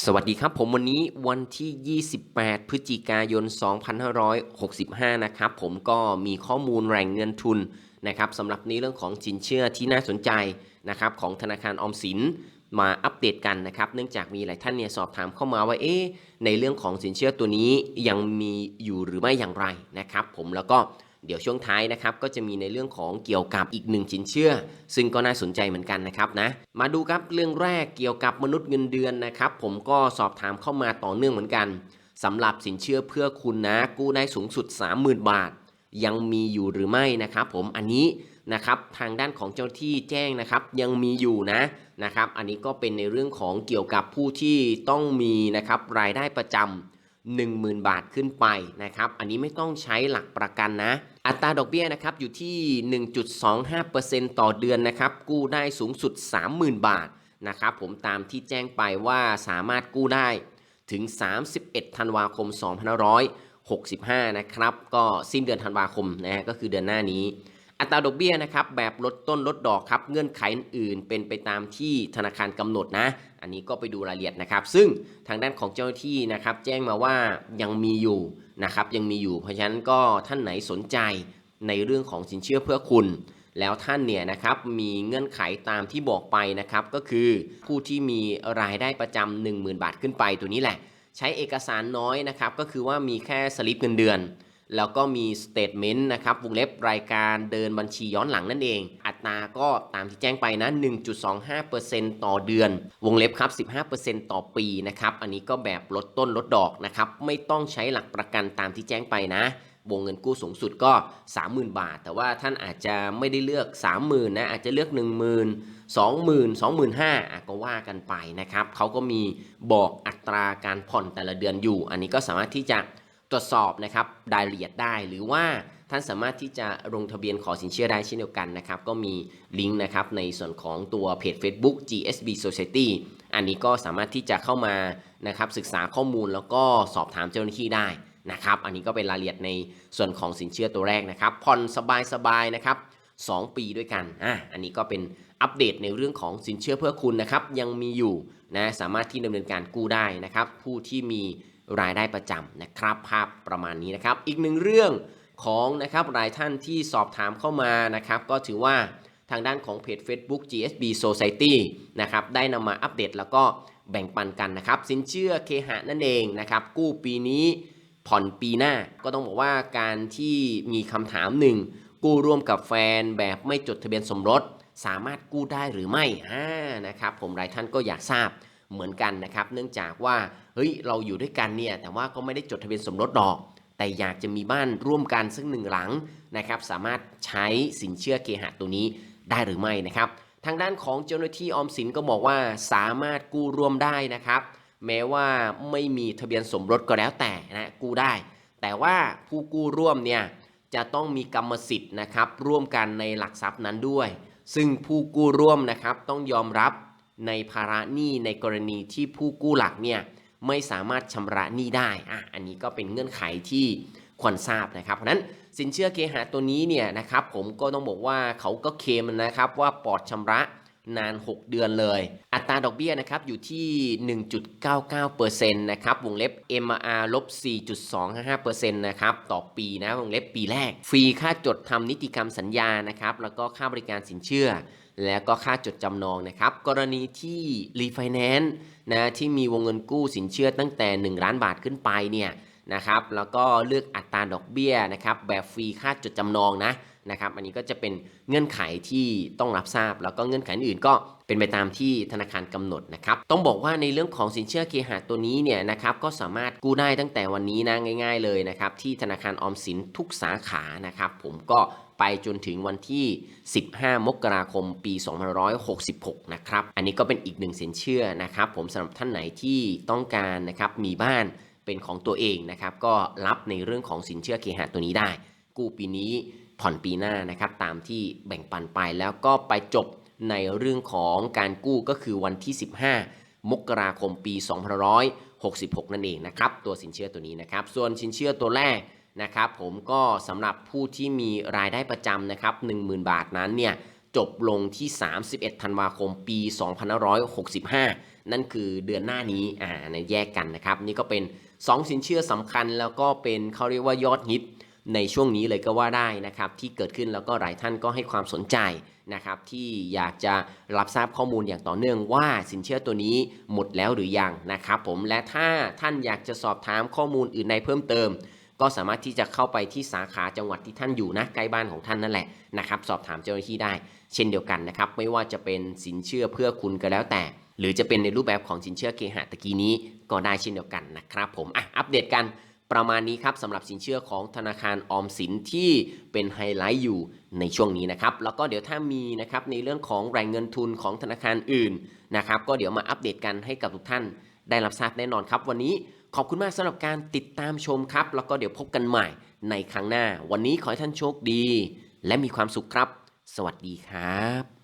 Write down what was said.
สวัสดีครับผมวันนี้วันที่ 28 พฤศจิกายน 2565 นะครับ ผมก็มีข้อมูลแหล่งเงินทุนนะครับสำหรับในเรื่องของสินเชื่อที่น่าสนใจนะครับของธนาคารออมสินมาอัปเดตกันนะครับ เนื่องจากมีหลายท่านเนี่ยสอบถามเข้ามาว่าเอ๊ะในเรื่องของสินเชื่อตัวนี้ยังมีอยู่หรือไม่อย่างไรนะครับ ผมแล้วก็ เดี๋ยวช่วงท้ายนะครับก็จะมีในเรื่องของเกี่ยวกับอีกหนึ่งสินเชื่อ ซึ่งก็น่าสนใจเหมือนกันนะครับนะมาดูครับเรื่องแรกเกี่ยวกับมนุษย์เงินเดือนนะครับผมก็สอบถามเข้ามาต่อเนื่องเหมือนกันสำหรับสินเชื่อเพื่อคุณนะกู้ได้สูงสุด 30,000 บาท ยังมีอยู่หรือไม่นะครับผมอันนี้นะครับทางด้านของเจ้าที่แจ้งนะครับยังมีอยู่นะนะครับ อันนี้ก็เป็นในเรื่องของเกี่ยวกับผู้ที่ต้องมีนะครับรายได้ประจำ10,000 บาทขึ้นไปนะครับ อันนี้ไม่ต้องใช้หลักประกันนะ อัตราดอกเบี้ยนะครับอยู่ที่ 1.25%ต่อเดือนนะครับกู้ได้สูงสุด 30,000 บาทนะครับผมตามที่แจ้งไปว่าสามารถกู้ได้ถึง 31 ธันวาคม 2565 นะครับ ก็สิ้นเดือนธันวาคมนะฮะก็คือเดือนหน้านี้ อัตราดอกเบี้ยนะครับแบบลดต้นลดดอกครับเงื่อนไขอื่นเป็นไปตามที่ธนาคารกำหนดนะ อันนี้ก็ไปดูรายละเอียดนะครับ ซึ่งทางด้านของเจ้าหน้าที่นะครับ แจ้งมาว่ายังมีอยู่นะครับยังมีอยู่เพราะฉะนั้นก็ท่านไหนสนใจในเรื่องของสินเชื่อเพื่อคุณ แล้วท่านเนี่ยนะครับมีเงื่อนไขตามที่บอกไปนะครับก็คือผู้ที่มีรายได้ประจำ10,000 บาทขึ้นไปตัวนี้แหละ ใช้เอกสารน้อยนะครับก็คือว่ามีแค่สลิปเงินเดือน แล้วก็มีสเตทเมนต์นะครับวงเล็บรายการเดินบัญชีย้อนหลังนั่นเอง อัตราก็ตามที่แจ้งไปนะ 1.25%ต่อเดือน วงเล็บครับ 15%ต่อปีนะครับอันนี้ก็แบบลดต้นลดดอกนะครับไม่ต้องใช้หลักประกันตามที่แจ้งไปนะวงเงินกู้สูงสุดก็ 30,000 บาท แต่ว่าท่านอาจจะไม่ได้เลือก 30,000นะอาจจะเลือก 10,000 20,000 25,000อะก็ว่ากันไปนะครับเขาก็มีบอกอัตราการผ่อนแต่ละเดือนอยู่ อันนี้ก็สามารถที่จะ ตรวจสอบนะครับรายละเอียดได้ หรือว่าท่านสามารถที่จะลงทะเบียนขอสินเชื่อได้เช่นเดียวกันนะครับ ก็มีลิงก์นะครับในส่วนของตัวเพจ Facebook GSB Society อันนี้ก็สามารถที่จะเข้ามานะครับศึกษาข้อมูลแล้วก็สอบถามเจ้าหน้าที่ได้นะครับ อันนี้ก็เป็นรายละเอียดในส่วนของสินเชื่อตัวแรกนะครับผ่อนสบายๆนะครับ 2 ปีด้วยกันอะอันนี้ก็เป็นอัปเดตในเรื่องของสินเชื่อเพื่อคุณนะครับยังมีอยู่นะสามารถที่ดำเนินการกู้ได้นะครับ ผู้ที่มี รายได้ประจำนะครับ ภาพประมาณนี้นะครับ อีกหนึ่งเรื่องของนะครับรายท่านที่สอบถามเข้ามานะครับ ก็ถือว่าทางด้านของเพจ Facebook GSB Society นะครับได้นำมาอัปเดตแล้วก็แบ่งปันกันนะครับ สินเชื่อเคหะนั่นเองนะครับ กู้ปีนี้ผ่อนปีหน้า ก็ต้องบอกว่าการที่มีคำถามหนึ่งกู้ร่วมกับแฟนแบบไม่จดทะเบียนสมรส สามารถกู้ได้หรือไม่อ่านะครับ ผมหลายท่านก็อยากทราบ เหมือนกันนะครับ เนื่องจากว่าเฮ้ยเราอยู่ด้วยกันเนี่ยแต่ว่าก็ไม่ได้จดทะเบียนสมรสดอก แต่อยากจะมีบ้านร่วมกันซึ่งหนึ่งหลังนะครับสามารถใช้สินเชื่อเคหะตัวนี้ได้หรือไม่นะครับ ทางด้านของเจ้าหน้าที่ออมสินก็บอกว่าสามารถกู้ร่วมได้นะครับ แม้ว่าไม่มีทะเบียนสมรสก็แล้วแต่นะกู้ได้ แต่ว่าผู้กู้ร่วมเนี่ยจะต้องมีกรรมสิทธิ์นะครับร่วมกันในหลักทรัพย์นั้นด้วย ซึ่งผู้กู้ร่วมนะครับต้องยอมรับ ในภาระหนี้ในกรณีที่ผู้กู้หลักเนี่ยไม่สามารถชำระหนี้ได้อะอันนี้ก็เป็นเงื่อนไขที่ควรทราบนะครับ เพราะนั้นสินเชื่อเคหะตัวนี้เนี่ยนะครับผมก็ต้องบอกว่าเขาก็เคมนะครับว่าปลอดชำระนาน 6 เดือนเลย อัตราดอกเบี้ยนะครับอยู่ที่ 1.99%นะครับ วงเล็บ MR ลบ 4.255%นะครับ ต่อปีนะ วงเล็บปีแรก ฟรีค่าจดทำนิติกรรมสัญญานะครับ แล้วก็ค่าบริการสินเชื่อ แล้วก็ค่าจดจำนองนะครับ กรณีที่รีไฟแนนซ์นะที่มีวงเงินกู้สินเชื่อตั้งแต่ 1 ล้านบาทขึ้นไปเนี่ยนะครับแล้วก็เลือกอัตราดอกเบี้ยนะครับแบบฟรีค่าจดจำนองนะนะครับ อันนี้ก็จะเป็นเงื่อนไขที่ต้องรับทราบ แล้วก็เงื่อนไขอื่นก็ เป็นไปตามที่ธนาคารกำหนดนะครับ ต้องบอกว่าในเรื่องของสินเชื่อเคหะตัวนี้เนี่ยนะครับก็สามารถกู้ได้ตั้งแต่วันนี้นะง่าย ๆ เลยนะครับที่ธนาคารออมสินทุกสาขานะครับ ผมก็ไปจนถึงวันที่ 15 มกราคม ปี2566 นะครับ อันนี้ก็เป็นอีกหนึ่งสินเชื่อนะครับ ผมสำหรับท่านไหนที่ต้องการนะครับมีบ้านเป็นของตัวเองนะครับ ก็รับในเรื่องของสินเชื่อเคหะตัวนี้ได้ กู้ปีนี้ผ่อนปีหน้านะครับ ตามที่แบ่งปันไปแล้วก็ไปจบ ในเรื่องของการกู้ก็คือวันที่ 15 มกราคมปี 2566 นั่นเองนะครับ ตัวสินเชื่อตัวนี้นะครับ ส่วนสินเชื่อตัวแรกนะครับ ผมก็สำหรับผู้ที่มีรายได้ประจำนะครับ 10,000 บาทนั้นเนี่ยจบลงที่ 31 ธันวาคม ปี 2565 นั่นคือเดือนหน้านี้ อ่าในแยกกันนะครับ นี่ก็เป็น 2 สินเชื่อสำคัญแล้วก็เป็นเขาเรียกว่ายอดฮิต ในช่วงนี้เลยก็ว่าได้นะครับที่เกิดขึ้นแล้วก็หลายท่านก็ให้ความสนใจนะครับที่อยากจะรับทราบข้อมูลอย่างต่อเนื่องว่าสินเชื่อตัวนี้หมดแล้วหรือยังนะครับผมและถ้าท่านอยากจะสอบถามข้อมูลอื่นในเพิ่มเติม ก็สามารถที่จะเข้าไปที่สาขาจังหวัดที่ท่านอยู่นะใกล้บ้านของท่านนั่นแหละนะครับสอบถามเจ้าหน้าที่ได้ เช่นเดียวกันนะครับไม่ว่าจะเป็นสินเชื่อเพื่อคุณก็แล้วแต่หรือจะเป็นในรูปแบบของสินเชื่อเคหะตะกี้นี้ก็ได้เช่นเดียวกันนะครับผมอะอัปเดตกัน ประมาณนี้ครับสำหรับสินเชื่อของธนาคารออมสินที่เป็นไฮไลท์อยู่ในช่วงนี้นะครับแล้วก็เดี๋ยวถ้ามีนะครับในเรื่องของแรงเงินทุนของธนาคารอื่นนะครับก็เดี๋ยวมาอัปเดตกันให้กับทุกท่านได้รับทราบแน่นอนครับ วันนี้ขอบคุณมากสำหรับการติดตามชมครับ แล้วก็เดี๋ยวพบกันใหม่ในครั้งหน้า วันนี้ขอให้ท่านโชคดี และมีความสุขครับ สวัสดีครับ